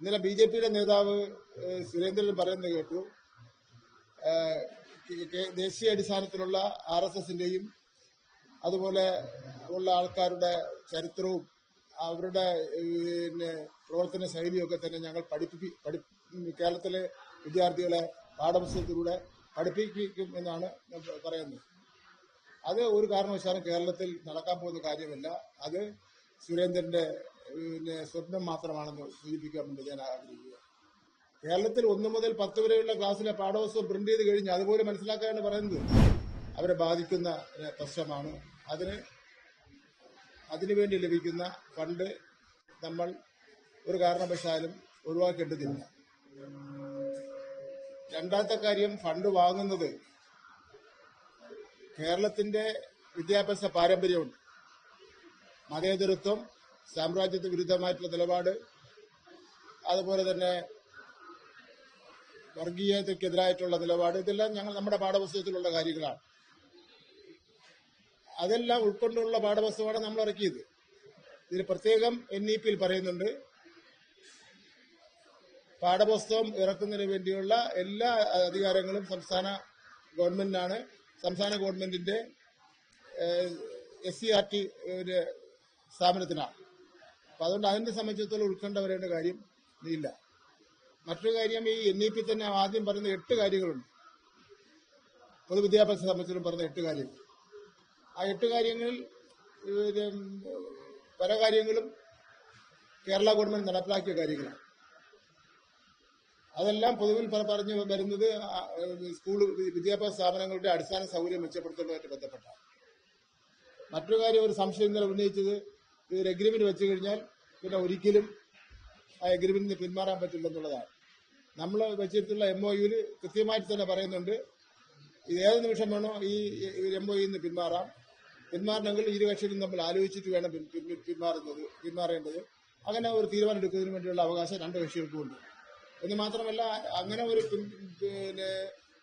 ഇന്നലെ B J പിയുടെ നേതാവ് സുരേന്ദ്രൻ പറയുന്നത് കേട്ടു. ദേശീയ അടിസ്ഥാനത്തിലുള്ള ആർ എസ് എസിന്റെയും അതുപോലെ ഉള്ള ആൾക്കാരുടെ ചരിത്രവും അവരുടെ പിന്നെ പ്രവർത്തന ശൈലിയൊക്കെ തന്നെ ഞങ്ങൾ പഠിപ്പി പഠി കേരളത്തിലെ വിദ്യാർത്ഥികളെ പാഠപുസ്തകത്തിലൂടെ പഠിപ്പിക്കും എന്നാണ് പറയുന്നത്. അത് ഒരു കാരണവശാലും കേരളത്തിൽ നടക്കാൻ പോകുന്ന കാര്യമല്ല. അത് സുരേന്ദ്രന്റെ പിന്നെ സ്വപ്നം മാത്രമാണെന്ന് സൂചിപ്പിക്കാൻ വേണ്ടി ഞാൻ ആഗ്രഹിക്കുക. കേരളത്തിൽ ഒന്ന് മുതൽ പത്ത് വരെയുള്ള ക്ലാസ്സിലെ പാഠപുസ്തകം പ്രിന്റ് ചെയ്ത് കഴിഞ്ഞ് അതുപോലെ മനസ്സിലാക്കാനാണ് പറയുന്നത്. അവരെ ബാധിക്കുന്ന പ്രശ്നമാണ്. അതിന് അതിനുവേണ്ടി ലഭിക്കുന്ന ഫണ്ട് നമ്മൾ ഒരു കാരണവശാലും ഒഴിവാക്കേണ്ടതില്ല. രണ്ടാമത്തെ കാര്യം ഫണ്ട് വാങ്ങുന്നത് കേരളത്തിന്റെ വിദ്യാഭ്യാസ പാരമ്പര്യമുണ്ട്. മതേതരത്വം സാമ്രാജ്യത്വ വിരുദ്ധമായിട്ടുള്ള നിലപാട്. അതുപോലെ തന്നെ വർഗീയതയ്ക്കെതിരായിട്ടുള്ള നിലപാട്. ഇതെല്ലാം ഞങ്ങൾ നമ്മുടെ പാഠപുസ്തകത്തിലുള്ള കാര്യങ്ങളാണ്. അതെല്ലാം ഉൾക്കൊണ്ടുള്ള പാഠപുസ്തകമാണ് നമ്മൾ ഇറക്കിയത്. ഇതിൽ പ്രത്യേകം എൻ ഇ പിയിൽ പറയുന്നുണ്ട്. പാഠപുസ്തകം ഇറക്കുന്നതിന് വേണ്ടിയുള്ള എല്ലാ അധികാരങ്ങളും സംസ്ഥാന ഗവൺമെന്റിനാണ്. സംസ്ഥാന ഗവൺമെന്റിന്റെ എസ് സി ആർ ടി സ്ഥാപനത്തിനാണ്. അപ്പൊ അതുകൊണ്ട് അതിനെ സംബന്ധിച്ചിടത്തോളം ഉത്കണ്ഠ വരേണ്ട കാര്യം ഇല്ല. മറ്റൊരു കാര്യം ഈ എൻ ഇ പി തന്നെ ആദ്യം പറയുന്ന എട്ട് കാര്യങ്ങളുണ്ട്. പൊതുവിദ്യാഭ്യാസ സംബന്ധിച്ചിടത്തോളം പറഞ്ഞ എട്ട് കാര്യങ്ങൾ. ആ എട്ട് കാര്യങ്ങളിൽ പല കാര്യങ്ങളും കേരള ഗവൺമെന്റ് നടപ്പിലാക്കിയ കാര്യങ്ങളാണ്. അതെല്ലാം പൊതുവിൽ പറഞ്ഞു വരുന്നത് സ്കൂൾ വിദ്യാഭ്യാസ സ്ഥാപനങ്ങളുടെ അടിസ്ഥാന സൗകര്യം മെച്ചപ്പെടുത്തുന്നതുമായിട്ട് ബന്ധപ്പെട്ടാണ്. മറ്റൊരു കാര്യം ഒരു സംശയം ഇന്നലെ ഉന്നയിച്ചത് ഇതൊരു എഗ്രിമെന്റ് വെച്ചു കഴിഞ്ഞാൽ പിന്നെ ഒരിക്കലും ആ എഗ്രിമെന്റിന് പിന്മാറാൻ പറ്റില്ലെന്നുള്ളതാണ് നമ്മൾ വെച്ചിട്ടുള്ള എം ഒ യുവിൽ കൃത്യമായിട്ട് തന്നെ പറയുന്നുണ്ട്. ഇത് ഏത് നിമിഷം വേണോ ഈ എം ഒ യുന്ന് പിന്മാറാം. പിന്മാറണമെങ്കിൽ ഇരുകക്ഷികളും തമ്മിൽ ആലോചിച്ചിട്ട് വേണം പിന്മാറുന്നത് പിന്മാറേണ്ടത്. അങ്ങനെ ഒരു തീരുമാനം എടുക്കുന്നതിന് വേണ്ടിയുള്ള അവകാശം രണ്ട് കക്ഷികൾക്കും ഉണ്ട്. എന്ന് മാത്രമല്ല അങ്ങനെ ഒരു പിന്നെ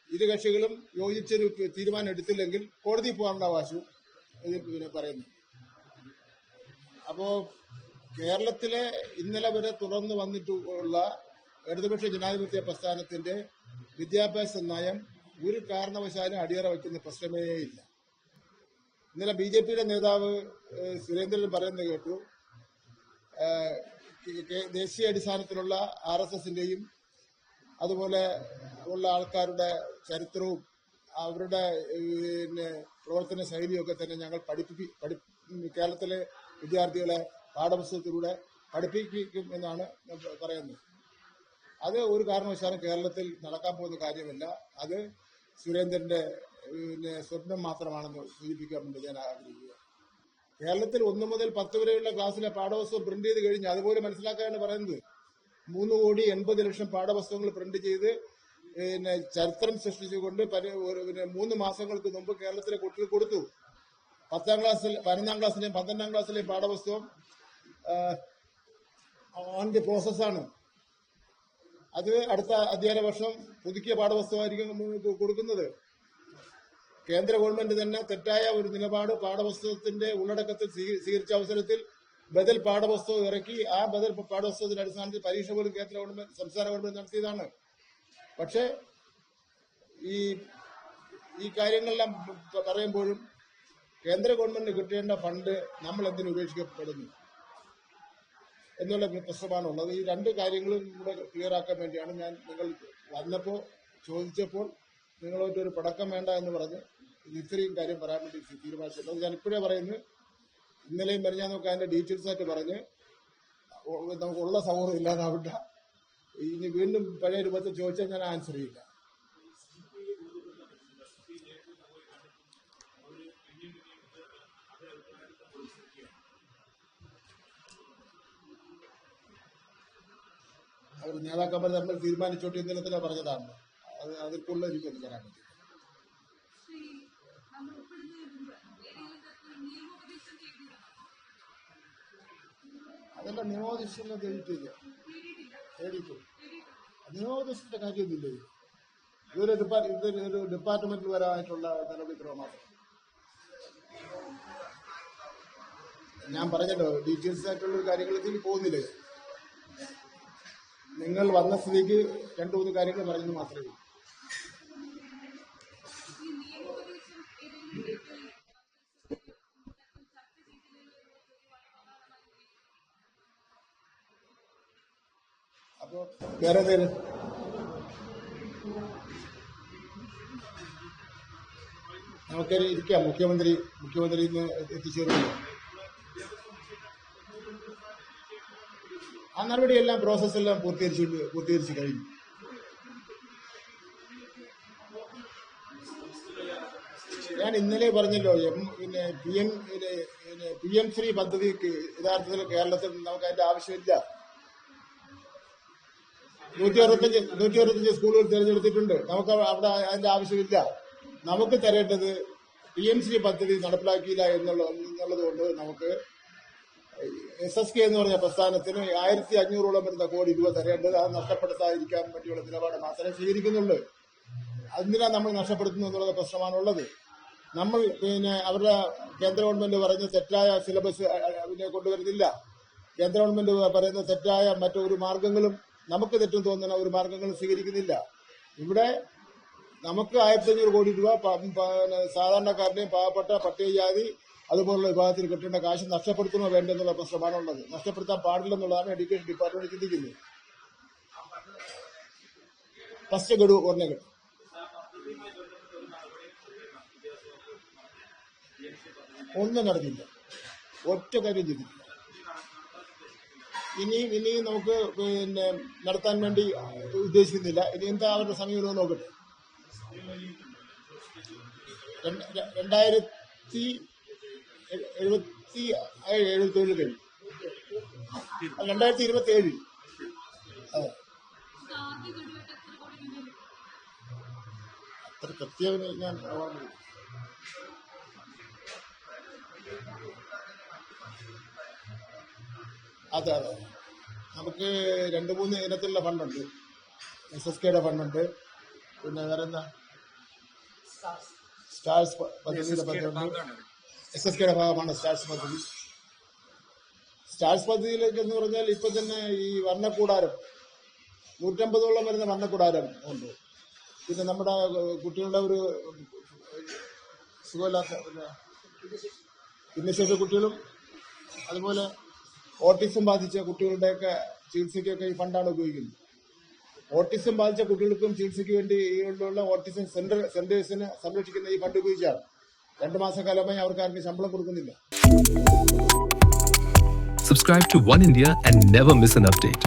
ഇരു കക്ഷികളും യോജിച്ചൊരു തീരുമാനം എടുത്തില്ലെങ്കിൽ കോടതി പോകാനുള്ള അവകാശവും പിന്നെ പറയുന്നു. അപ്പോ കേരളത്തിലെ ഇന്നലെ വരെ തുടർന്ന് വന്നിട്ടുള്ള ഇടതുപക്ഷ ജനാധിപത്യ പ്രസ്ഥാനത്തിന്റെ വിദ്യാഭ്യാസ നയം ഒരു കാരണവശാലും അടിയറ വയ്ക്കുന്ന പ്രശ്നമേ ഇല്ല. ഇന്നലെ ബി ജെ പിയുടെ നേതാവ് സുരേന്ദ്രൻ പറയുന്നത് കേട്ടു. ദേശീയ അടിസ്ഥാനത്തിലുള്ള ആർ എസ് എസിന്റെയും അതുപോലെ ഉള്ള ആൾക്കാരുടെ ചരിത്രവും അവരുടെ പിന്നെ പ്രവർത്തന ശൈലിയൊക്കെ തന്നെ ഞങ്ങൾ പഠിപ്പി പഠി കേരളത്തിലെ വിദ്യാർത്ഥികളെ പാഠപുസ്തകത്തിലൂടെ പഠിപ്പിക്കും എന്നാണ് പറയുന്നത്. അത് ഒരു കാരണവശാലും കേരളത്തിൽ നടക്കാൻ പോകുന്ന കാര്യമല്ല. അത് സുരേന്ദ്രന്റെ പിന്നെ സ്വപ്നം മാത്രമാണെന്ന് സൂചിപ്പിക്കാൻ വേണ്ടി ഞാൻ ആഗ്രഹിക്കുക. കേരളത്തിൽ ഒന്നു മുതൽ പത്ത് വരെയുള്ള ക്ലാസ്സിലെ പാഠപുസ്തകം പ്രിന്റ് ചെയ്ത് കഴിഞ്ഞ് അതുപോലെ മനസ്സിലാക്കാനാണ് പറയുന്നത്. മൂന്ന് കോടി എൺപത് ലക്ഷം പാഠപുസ്തകങ്ങൾ പ്രിന്റ് ചെയ്ത് പിന്നെ ചരിത്രം സൃഷ്ടിച്ചുകൊണ്ട് പിന്നെ മൂന്ന് മാസങ്ങൾക്ക് മുമ്പ് കേരളത്തിലെ കുട്ടികൾ കൊടുത്തു. പത്താം ക്ലാസ്സിൽ പതിനൊന്നാം ക്ലാസ്സിലെയും പന്ത്രണ്ടാം ക്ലാസ്സിലെയും പാഠപുസ്തകം ഓൺ ദി പ്രോസസ്സാണ് അത് അടുത്ത അധ്യയന വർഷം പുതുക്കിയ പാഠപുസ്തകമായിരിക്കും കൊടുക്കുന്നത്. കേന്ദ്ര ഗവൺമെന്റ് തന്നെ തെറ്റായ ഒരു നിലപാട് പാഠപുസ്തകത്തിന്റെ ഉള്ളടക്കത്തിൽ സ്വീ- സ്വീകരിച്ച അവസരത്തിൽ ബദൽ പാഠപുസ്തകം ഇറക്കി ആ ബദൽ പാഠപുസ്തകത്തിന്റെ അടിസ്ഥാനത്തിൽ പരീക്ഷ പോലും കേന്ദ്ര ഗവൺമെന്റ് സംസ്ഥാന ഗവൺമെന്റ് നടത്തിയതാണ്. പക്ഷേ ഈ ഈ കാര്യങ്ങളെല്ലാം പറയുമ്പോഴും കേന്ദ്ര ഗവൺമെന്റിന് കിട്ടേണ്ട ഫണ്ട് നമ്മൾ എന്തിനു ഉപേക്ഷിക്കപ്പെടുന്നു? എന്നുള്ള പ്രശ്നമാണ് ഉള്ളത് ഈ രണ്ട് കാര്യങ്ങളും കൂടെ ക്ലിയർ ആക്കാൻ വേണ്ടിയാണ് ഞാൻ നിങ്ങൾ വന്നപ്പോൾ ചോദിച്ചപ്പോൾ നിങ്ങളോട്ട് ഒരു പടക്കം വേണ്ട എന്ന് പറഞ്ഞ് ഇത്രയും കാര്യം പറയാൻ വേണ്ടി തീരുമാനിച്ചിട്ടുണ്ട്. ഞാൻ ഇപ്പോഴേ പറയുന്നു. ഇന്നലെയും പറഞ്ഞാൽ നമുക്ക് അതിന്റെ ഡീറ്റെയിൽസ് ആയിട്ട് പറഞ്ഞ് നമുക്കുള്ള സൗഹൃദം ഇല്ലാതാവില്ല ഇനി വീണ്ടും പഴയ രൂപത്തിൽ ചോദിച്ചാൽ ഞാൻ ആൻസർ ചെയ്യില്ല. അവർ നേതാക്കന്മാർ തമ്മിൽ തീരുമാനിച്ചോട്ട് തന്നെ പറഞ്ഞതാണ്. അത് അതിൽ കൂടുതൽ എനിക്കൊന്നും പറയാൻ പറ്റില്ല അതല്ല നിയമോപദേശം തേടിയിട്ടില്ല തേടിയിട്ടു നിയമോപദേശത്തിന്റെ കാര്യമൊന്നുമില്ല ഇതൊരു ഡിപ്പാർട്ട് ഇതൊരു ഡിപ്പാർട്ട്മെന്റിൽ വരാനായിട്ടുള്ള നടപടിക്രമം മാത്രം ഞാൻ പറഞ്ഞല്ലോ ഡീറ്റെയിൽസ് ആയിട്ടുള്ള കാര്യങ്ങളിൽ പോകുന്നില്ല? നിങ്ങൾ വന്ന സ്ഥിതിക്ക് രണ്ടു മൂന്ന് കാര്യങ്ങൾ പറയുന്നു മാത്രമേ ഉള്ളൂ. വേറെ എന്തെങ്കിലും? നമുക്കൊരു ഇരിക്കാം. മുഖ്യമന്ത്രി മുഖ്യമന്ത്രി ഇന്ന് എത്തിച്ചേരുമല്ലോ നടപടിയെല്ലാം പ്രോസസ്സെല്ലാം പൂർത്തീകരിച്ചു പൂർത്തീകരിച്ച് കഴിഞ്ഞു. ഞാൻ ഇന്നലെ പറഞ്ഞല്ലോ എം പിന്നെ പി എം പിന്നെ പി എം ശ്രീ പദ്ധതിക്ക് യഥാർത്ഥത്തിൽ കേരളത്തിൽ നമുക്ക് അതിന്റെ ആവശ്യമില്ല. നൂറ്റി അറുപത്തഞ്ച് നൂറ്റി അറുപത്തഞ്ച് സ്കൂളുകൾ തിരഞ്ഞെടുത്തിട്ടുണ്ട്. നമുക്ക് അവിടെ അതിന്റെ ആവശ്യമില്ല. നമുക്ക് തരേണ്ടത് പി എം ശ്രീ പദ്ധതി നടപ്പിലാക്കിയില്ല എന്നുള്ള എന്നുള്ളത് കൊണ്ട് നമുക്ക് എസ് എസ് കെ എന്ന് പറഞ്ഞ പ്രസ്ഥാനത്തിന് ആയിരത്തി അഞ്ഞൂറോളം വരുന്ന കോടി രൂപ തരേണ്ടത് അത് നഷ്ടപ്പെടുത്താതിരിക്കാൻ വേണ്ടിയുള്ള നിലപാട് മാത്രമേ സ്വീകരിക്കുന്നുള്ളൂ. അതിനാ നമ്മൾ നഷ്ടപ്പെടുത്തുന്നു എന്നുള്ള പ്രശ്നമാണുള്ളത് നമ്മൾ പിന്നെ അവരുടെ കേന്ദ്ര ഗവൺമെന്റ് പറയുന്ന തെറ്റായ സിലബസ് അതിനെ കൊണ്ടുവരുന്നില്ല. കേന്ദ്ര ഗവൺമെന്റ് പറയുന്ന തെറ്റായ മറ്റൊരു മാർഗങ്ങളും നമുക്ക് തെറ്റും തോന്നുന്ന ഒരു മാർഗങ്ങളും സ്വീകരിക്കുന്നില്ല. ഇവിടെ നമുക്ക് ആയിരത്തി അഞ്ഞൂറ് കോടി രൂപ സാധാരണക്കാരുടെയും പാവപ്പെട്ട പട്ടികജാതി അതുപോലുള്ള വിഭാഗത്തിൽ കിട്ടേണ്ട കാശ് നഷ്ടപ്പെടുത്തണോ വേണ്ടെന്നുള്ള പ്രശ്നമാണുള്ളത് നഷ്ടപ്പെടുത്താൻ പാടില്ലെന്നുള്ളതാണ് എഡ്യൂക്കേഷൻ ഡിപ്പാർട്ട്മെന്റ് ചിന്തിക്കുന്നത്. ഫസ്റ്റ് ഗഡു കിട്ടും ഒന്നും നടന്നില്ല. ഒറ്റ കാര്യം ചെയ്തിട്ടില്ല ഇനിയും ഇനിയും നമുക്ക് പിന്നെ നടത്താൻ വേണ്ടി ഉദ്ദേശിക്കുന്നില്ല. ഇനി എന്താ അവരുടെ സമീപനം നോക്കട്ടെ. രണ്ടായിരത്തി എഴുപത്തി എഴുപത്തി ഏഴ് കഴിഞ്ഞു. അല്ല, രണ്ടായിരത്തി ഇരുപത്തി ഏഴ് അതെ. ആദ്യ ഗഡുവായിട്ട് എത്ര കോടി രൂപ കിട്ടും? അത്ര കൃത്യം ഞാൻ. അതെ അതെ. നമുക്ക് രണ്ട് മൂന്ന് ഇനത്തിലുള്ള ഫണ്ടുണ്ട്. എസ് എസ് കെയുടെ ഫണ്ടുണ്ട്. പിന്നെ വേറെ എന്താ സ്റ്റാർസ് പദ്ധതിയുടെ പദ്ധതിയുണ്ട്. എസ് എസ് കെയുടെ ഭാഗമാണ് സ്റ്റാർസ് പദ്ധതി. സ്റ്റാർസ് പദ്ധതിയിലേക്ക് എന്ന് പറഞ്ഞാൽ ഇപ്പൊ തന്നെ ഈ വർണക്കൂടാരം നൂറ്റമ്പതോളം വരുന്ന വർണക്കൂടാരം ഉണ്ട്. പിന്നെ നമ്മുടെ കുട്ടികളുടെ ഒരു സുഖമില്ലാത്ത ഭിന്നശേഷ കുട്ടികളും അതുപോലെ ഓട്ടിസം ബാധിച്ച കുട്ടികളുടെയൊക്കെ ചികിത്സയ്ക്കൊക്കെ ഈ ഫണ്ടാണ് ഉപയോഗിക്കുന്നത്. ഓട്ടിസം ബാധിച്ച കുട്ടികൾക്കും ചികിത്സയ്ക്ക് വേണ്ടി ഉള്ള ഓട്ടിസം സെന്റർ സെന്റേഴ്സിന് സംരക്ഷിക്കുന്ന ഈ ഫണ്ട് ഉപയോഗിച്ചാണ്. രണ്ടു മാസക്കാലമായി അവർക്ക് ആർക്കും ശമ്പളം കൊടുക്കുന്നില്ല Subscribe to One India and never miss an update.